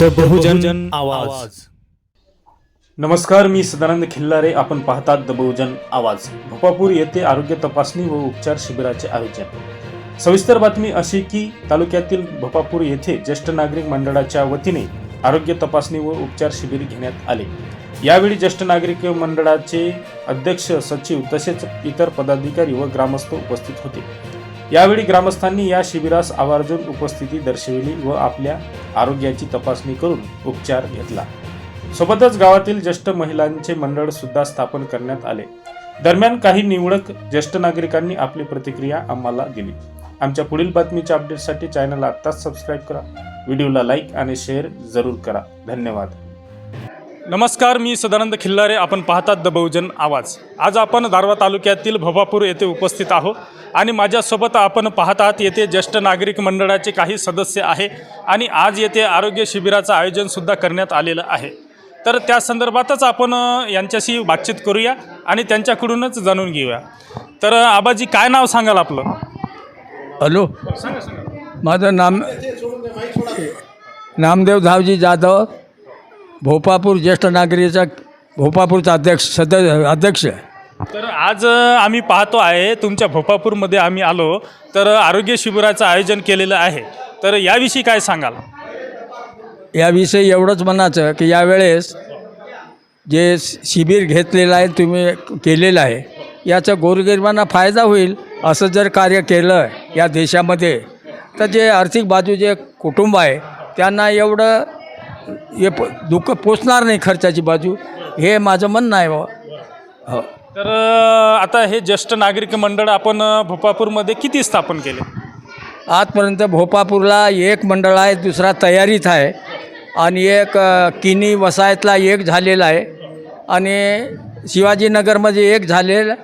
The बहुजन आवाज. नमस्कार मी सदानंद खिल्लारे. आपण पाहतात द बहुजन आवाज. भोपापूर येथे आरोग्य तपासणी व उपचार शिबिराचे आयोजन. सविस्तर बातमी अशी की तालुक्यातील भोपापूर येथे ज्येष्ठ नागरिक मंडळाच्या वतीने आरोग्य तपासणी व उपचार शिबिर घेण्यात आले. यावेळी ज्येष्ठ नागरिक मंडळाचे अध्यक्ष सचिव तसेच इतर पदाधिकारी व ग्रामस्थ उपस्थित होते. यावेळी ग्रामस्थांनी या शिबिरास आवर्जून उपस्थिती दर्शविली व आपल्या आरोग्याची तपासणी करून उपचार घेतला. सोबतच गावातील ज्येष्ठ महिलांचे मंडळ सुद्धा स्थापन करण्यात आले. दरम्यान काही निवडक ज्येष्ठ नागरिकांनी आपली प्रतिक्रिया आम्हाला दिली. आमच्या पुढील बातमीच्या अपडेटसाठी चॅनलला आत्ताच सबस्क्राईब करा. व्हिडिओला लाईक आणि शेअर जरूर करा. धन्यवाद. नमस्कार मी सदानंद खिल्लारे. आपण पाहतात द बहुजन आवाज. आज आपण दारवा तालुक्यातील भोपापूर येथे उपस्थित आहोत आणि माझ्यासोबत आपण पाहतात येथे ज्येष्ठ नागरिक मंडळाचे काही सदस्य आहे आणि आज येथे आरोग्य शिबिराचं आयोजनसुद्धा करण्यात आलेलं आहे. तर त्या संदर्भातच आपण यांच्याशी बातचीत करूया आणि त्यांच्याकडूनच जाणून घेऊया. तर आबाजी काय नाव सांगाल आपलं? हॅलो. माझं नाम नामदेव धावजी जाधव. भोपापूर ज्येष्ठ नागरिकचा भोपापूरचा अध्यक्ष सदस्य अध्यक्ष तर आज आम्ही पाहतो आहे तुमच्या भोपापूरमध्ये आम्ही आलो तर आरोग्य शिबिराचं आयोजन केलेलं आहे. तर याविषयी काय सांगाल? याविषयी एवढंच म्हणायचं की यावेळेस जे शिबिर घेतलेलं आहे तुम्ही केलेलं आहे याचा गोरगरिबांना फायदा होईल असं जर कार्य केलं या देशामध्ये. तर जे आर्थिक बाजू जे कुटुंब आहे त्यांना एवढं हे प दुःख पोचणार नाही खर्चाची बाजू. हे माझं म्हणणं आहे बुवा हो. तर आता हे ज्येष्ठ नागरिक मंडळ आपण भोपापूरमध्ये किती स्थापन केले? आजपर्यंत भोपापूरला एक मंडळ आहे दुसरा तयारीत आहे. आणि एक किनी वसाहतला एक झालेला आहे. आणि शिवाजीनगरमध्ये एक झालेलं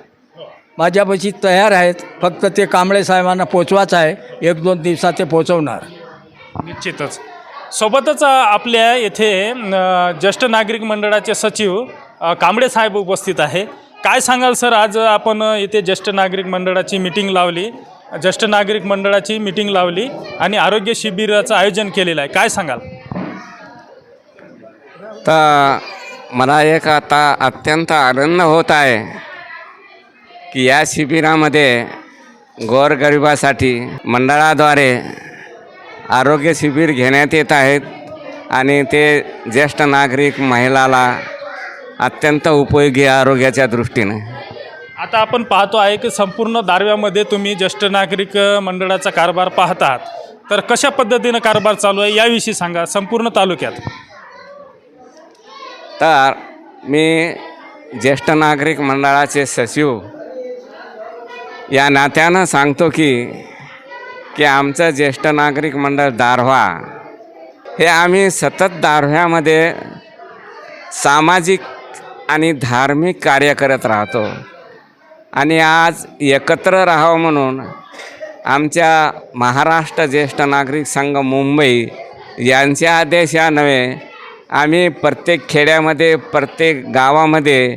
माझ्यापाशी तयार आहेत. फक्त ते कांबळे साहेबांना पोचवाच आहे. एक दोन दिवसात ते पोचवणार. निश्चितच. सोबतच आपल्या येथे ज्येष्ठ नागरिक मंडळाचे सचिव कांबळे साहेब उपस्थित आहे. काय सांगाल सर आज आपण येथे ज्येष्ठ नागरिक मंडळाची मिटिंग लावली ज्येष्ठ नागरिक मंडळाची मिटिंग लावली आणि आरोग्य शिबिराचं आयोजन केलेलं आहे. काय सांगाल? तर मला एक आता अत्यंत आनंद होत आहे की या शिबिरामध्ये गोरगरिबासाठी मंडळाद्वारे आरोग्य शिबिर घेण्यात येत आहेत आणि ते ज्येष्ठ नागरिक महिलाला अत्यंत उपयोगी आरोग्याच्या दृष्टीने. आता आपण पाहतो आहे की संपूर्ण दारव्यामध्ये तुम्ही ज्येष्ठ नागरिक मंडळाचा कारभार पाहत आहात तर कशा पद्धतीनं कारभार चालू आहे याविषयी सांगा संपूर्ण तालुक्यात. तर मी ज्येष्ठ नागरिक मंडळाचे सचिव या नात्यानं सांगतो की की आमचं ज्येष्ठ नागरिक मंडळ दारव्हा. हे आम्ही सतत दारव्ह्यामध्ये सामाजिक आणि धार्मिक कार्य करत राहतो. आणि आज एकत्र राहावं म्हणून आमच्या महाराष्ट्र ज्येष्ठ नागरिक संघ मुंबई यांच्या नव्हे आम्ही प्रत्येक खेड्यामध्ये प्रत्येक गावामध्ये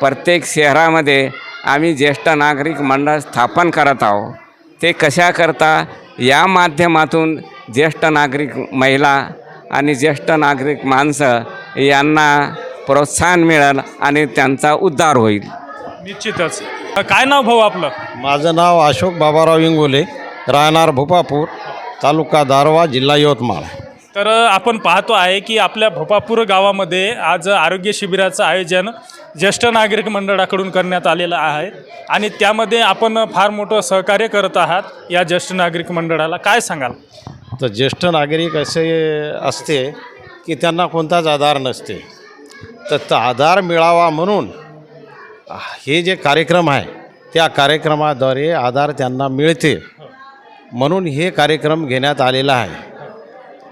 प्रत्येक शहरामध्ये आम्ही ज्येष्ठ नागरिक मंडळ स्थापन करत आहोत. ते कशाकरता या माध्यमातून ज्येष्ठ नागरिक महिला आणि ज्येष्ठ नागरिक माणसं यांना प्रोत्साहन मिळेल आणि त्यांचा उद्धार होईल. निश्चितच. काय नाव भाऊ आपलं? माझं नाव अशोक बाबाराव इंगोले राहणार भोपापूर तालुका दारवा जिल्हा यवतमाळ. तर आपण पाहतो आहे की आपल्या भोपापूर गावामध्ये आज आरोग्य शिबिराचं आयोजन ज्येष्ठ नागरिक मंडळाकडून करण्यात आलेलं आहे. आणि त्यामध्ये आपण फार मोठं सहकार्य करत आहात या ज्येष्ठ नागरिक मंडळाला. काय सांगाल? तर ज्येष्ठ नागरिक असे असते की त्यांना कोणताच आधार नसते. तर आधार मिळावा म्हणून हे जे कार्यक्रम आहे त्या कार्यक्रमाद्वारे आधार त्यांना मिळते. म्हणून हे कार्यक्रम घेण्यात आलेला आहे.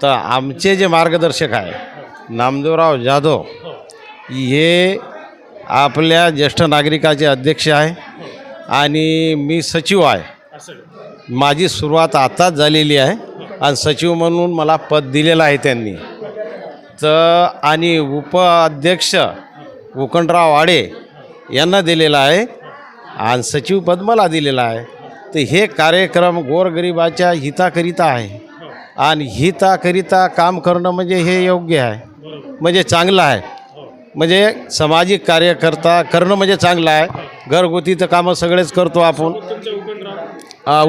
तर आमचे जे मार्गदर्शक आहे नामदेवराव जाधव हे आपल्या ज्येष्ठ नागरिकाचे अध्यक्ष आहे आणि मी सचिव आहे. माझी सुरुवात आताच झालेली आहे आणि सचिव म्हणून मला पद दिलेलं आहे त्यांनी. तर आणि उपाध्यक्ष उकंडराव आडे यांना दिलेलं आहे आणि सचिवपद मला दिलेलं आहे. तर हे कार्यक्रम गोरगरिबाच्या हिताकरिता आहे. आणि हिताकरिता काम करणं म्हणजे हे योग्य आहे. म्हणजे चांगलं आहे. म्हणजे सामाजिक कार्यकर्ता करणं म्हणजे चांगलं आहे. घरगुतीचं कामं सगळेच करतो आपण. हा,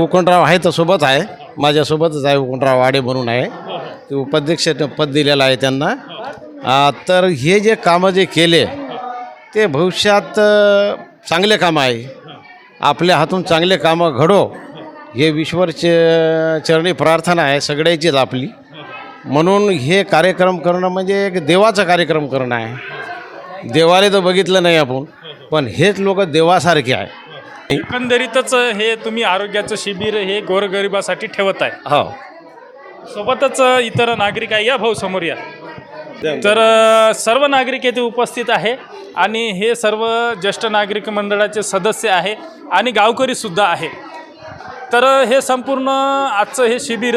आहे तर सोबत आहे. माझ्यासोबतच आहे उकोणराव वाडे म्हणून आहे. ते उपाध्यक्ष पद दिलेलं आहे त्यांना. तर हे जे कामं जे केले ते भविष्यात चांगले कामं आहे. आपल्या हातून चांगले कामं घडो. हे ईश्वर च चरणी प्रार्थना आहे सगळ्याचीच आपली. म्हणून हे कार्यक्रम करणं म्हणजे एक देवाचा कार्यक्रम करणं आहे. देवाला तर बघितलं नाही आपण पण हेच लोक देवासारखे आहे. एकंदरीतच हे तुम्ही आरोग्याचं शिबिर हे गोरगरिबासाठी ठेवत आहे. हो. सोबतच इतर नागरिक आहे या भाऊ समोर या. तर सर्व नागरिक येथे उपस्थित आहे आणि हे सर्व ज्येष्ठ नागरिक मंडळाचे सदस्य आहे आणि गावकरी सुद्धा आहे. तर हे संपूर्ण आजचं हे शिबिर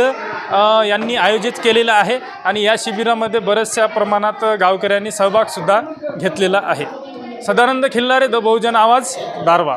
यांनी आयोजित केलेलं आहे आणि या शिबिरामध्ये बऱ्याचशा प्रमाणात गावकऱ्यांनी सहभागसुद्धा घेतलेला आहे. सदानंद खिल्लारे द बहुजन आवाज दारवा